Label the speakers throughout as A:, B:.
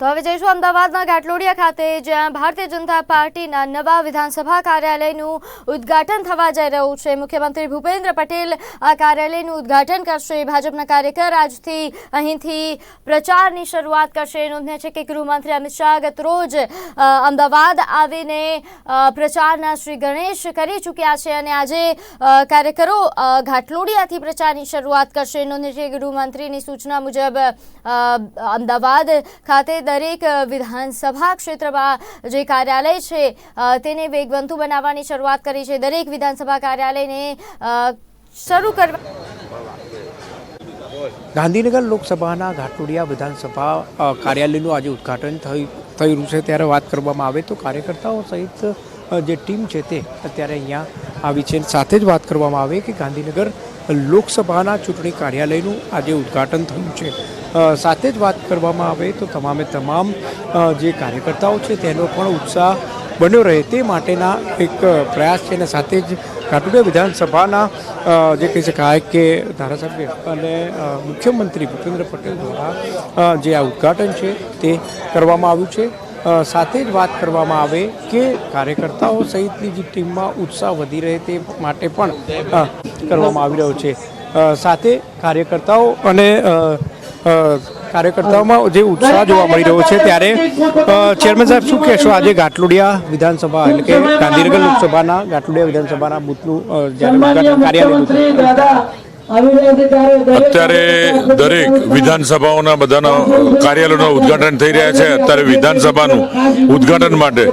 A: તો હવે જઈશું અમદાવાદના ઘાટલોડિયા ખાતે, જ્યાં ભારતીય જનતા પાર્ટીના નવા વિધાનસભા કાર્યાલયનું ઉદ્ઘાટન થવા જઈ રહ્યું છે. મુખ્યમંત્રી ભૂપેન્દ્ર પટેલ આ કાર્યાલયનું ઉદ્ઘાટન કરશે. ભાજપના કાર્યકર આજથી અહીંથી પ્રચારની શરૂઆત કરશે. નોંધ્યા છે કે ગૃહમંત્રી અમિત શાહ ગત રોજ અમદાવાદ આવીને પ્રચારના શ્રી ગણેશ કરી ચૂક્યા છે અને આજે કાર્યકરો ઘાટલોડિયાથી પ્રચારની શરૂઆત કરશે. નોંધ્યા છે ગૃહમંત્રીની સૂચના મુજબ અમદાવાદ ખાતે દરેક વિધાનસભા ક્ષેત્રમાં જે કાર્યાલય છે તેને વેગવંતુ બનાવવાની શરૂઆત કરી છે. દરેક વિધાનસભા કાર્યાલયને શરૂ કરવા
B: ગાંધીનગર લોકસભાના ઘાટુડિયા વિધાનસભા કાર્યાલયનું આજે ઉદ્ઘાટન રહ્યું છે. ત્યારે વાત કરવામાં આવે તો કાર્યકર્તાઓ સહિત જે ટીમ છે તે અત્યારે અહીંયા આવી છે. સાથે જ વાત કરવામાં આવે કે ગાંધીનગર લોકસભાના ચૂંટણી કાર્યાલયનું આજે ઉદ્ઘાટન થયું છે. સાથે જ વાત કરવામાં આવે તો તમામે તમામ જે કાર્યકર્તાઓ છે તેનો પણ ઉત્સાહ બન્યો રહે તે માટેના એક પ્રયાસ છે અને સાથે જ કાટુડિયા વિધાનસભાના જે કહી શકાય કે ધારાસભ્ય અને મુખ્યમંત્રી ભૂપેન્દ્ર પટેલ દ્વારા જે આ ઉદ્ઘાટન છે તે કરવામાં આવ્યું છે. સાથે જ વાત કરવામાં આવે કે કાર્યકર્તાઓ સહિતની જે ટીમમાં ઉત્સાહ વધી રહે તે માટે પણ કરવામાં આવી રહ્યો છે. સાથે કાર્યકર્તાઓ અને કાર્યકર્તાઓમાં જે ઉત્સાહ જોવા મળી રહ્યો છે ત્યારે ચેરમેન સાહેબ શું કહેશો? આજે ઘાટલોડિયા વિધાનસભા એટલે કે ગાંધીનગર લોકસભાના ઘાટલોડિયા વિધાનસભાના બૂથનું જ્યારે કાર્યાલયનું
C: અત્યારે દરેક વિધાનસભાઓના બધાના કાર્યાલયોના ઉદ્ઘાટન થઈ રહ્યા છે. અત્યારે વિધાનસભાનું ઉદ્ઘાટન માટે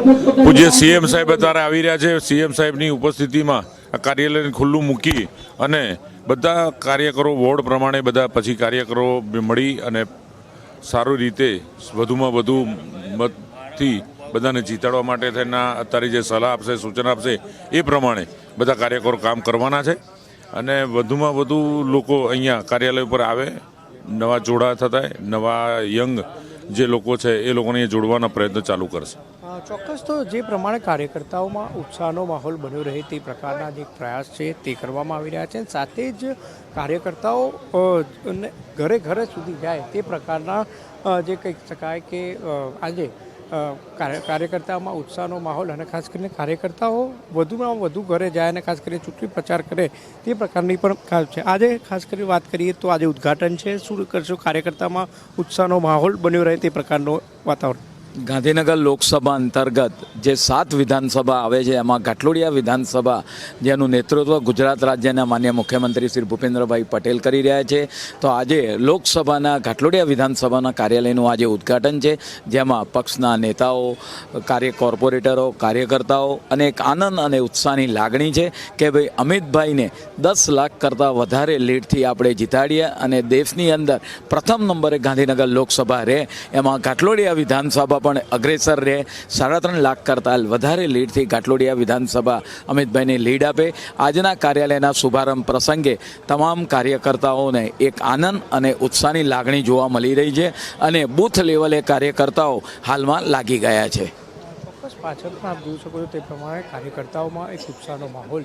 C: પૂજ્ય સીએમ સાહેબ અત્યારે આવી રહ્યા છે. સીએમ સાહેબની ઉપસ્થિતિમાં આ કાર્યાલયને ખુલ્લું મૂકી અને બધા કાર્યકરો વોર્ડ પ્રમાણે બધા પછી કાર્યકરો મળી અને સારી રીતે વધુમાં વધુ મતથી બધાને જીતાડવા માટે થઈને અત્યારે જે સલાહ આપશે સૂચન આપશે એ પ્રમાણે બધા કાર્યકરો કામ કરવાના છે. અને વધુમાં વધુ લોકો અહીંયા કાર્યાલય ઉપર આવે, નવા જોડા થતા નવા યંગ જે લોકો છે એ લોકોને જોડવાના પ્રયત્ન ચાલુ કરશે.
B: ચોક્કસ તો જે પ્રમાણે કાર્યકર્તાઓમાં ઉત્સાહનો માહોલ બન્યો રહે તે પ્રકારના જે પ્રયાસ છે તે કરવામાં આવી રહ્યા છે સાથે જ કાર્યકર્તાઓ ઘરે ઘરે સુધી જાય તે પ્રકારના જે કહી શકાય કે આજે કાર્યકર્તાઓમાં ઉત્સાહનો માહોલ અને ખાસ કરીને કાર્યકર્તાઓ વધુમાં વધુ ઘરે જાય અને ખાસ કરીને ચૂંટણી પ્રચાર કરે તે પ્રકારની પણ છે. આજે ખાસ કરીને વાત કરીએ તો આજે ઉદ્ઘાટન છે. શું કરશો? કાર્યકર્તામાં ઉત્સાહનો માહોલ બન્યો રહે તે પ્રકારનો વાતાવરણ.
D: ગાંધીનગર લોકસભા અંતર્ગત જે સાત વિધાનસભા આવે છે, એમાં ઘાટલોડિયા વિધાનસભા, જેનું નેતૃત્વ ગુજરાત રાજ્યના માન્ય મુખ્યમંત્રી શ્રી ભૂપેન્દ્રભાઈ પટેલ કરી રહ્યા છે. તો આજે લોકસભાના ઘાટલોડિયા વિધાનસભાના કાર્યાલયનું આજે ઉદ્ઘાટન છે, જેમાં પક્ષના નેતાઓ, કાર્ય કોર્પોરેટરો, કાર્યકર્તાઓ અને એક આનંદ અને ઉત્સાહની લાગણી છે કે ભાઈ અમિતભાઈને દસ લાખ કરતાં વધારે લીડથી આપણે જીતાડીએ અને દેશની અંદર પ્રથમ નંબરે ગાંધીનગર લોકસભા રહે. એમાં ઘાટલોડિયા વિધાનસભા પણ અગ્રેસર રહે. સાડા ત્રણ લાખ કરતાં વધારે લીડથી ઘાટલોડિયા વિધાનસભા અમિતભાઈને લીડ આપે. આજના કાર્યાલયના શુભારંભ પ્રસંગે તમામ કાર્યકર્તાઓને એક આનંદ અને ઉત્સાહની લાગણી જોવા મળી રહી છે અને બૂથ લેવલે કાર્યકર્તાઓ હાલમાં લાગી ગયા છે.
B: પાછળ પણ આપ જોઈ શકો છો તે પ્રમાણે કાર્યકર્તાઓમાં એક ઉત્સાહનો માહોલ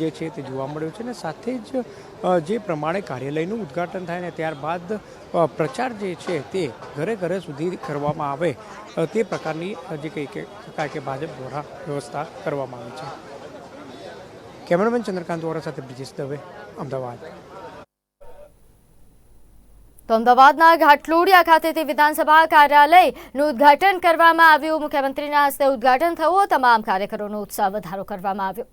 B: જે છે તે જોવા મળ્યો છે. અને સાથે જ જે પ્રમાણે કાર્યાલયનું ઉદ્ઘાટન થાય ને ત્યારબાદ પ્રચાર જે છે તે ઘરે ઘરે સુધી કરવામાં આવે તે પ્રકારની જે કહી શકાય કે ભાજપ દ્વારા વ્યવસ્થા કરવામાં આવી છે. કેમેરામેન ચંદ્રકાંત દ્વારા સાથે બ્રિજેશ દવે, અમદાવાદ.
A: તો અમદાવાદના ઘાટલોડિયા ખાતેથી વિધાનસભા કાર્યાલયનું ઉદ્ઘાટન કરવામાં આવ્યું. મુખ્યમંત્રીના હસ્તે ઉદ્ઘાટન થયું. તમામ કાર્યકરોનો ઉત્સાહ વધારો કરવામાં આવ્યો.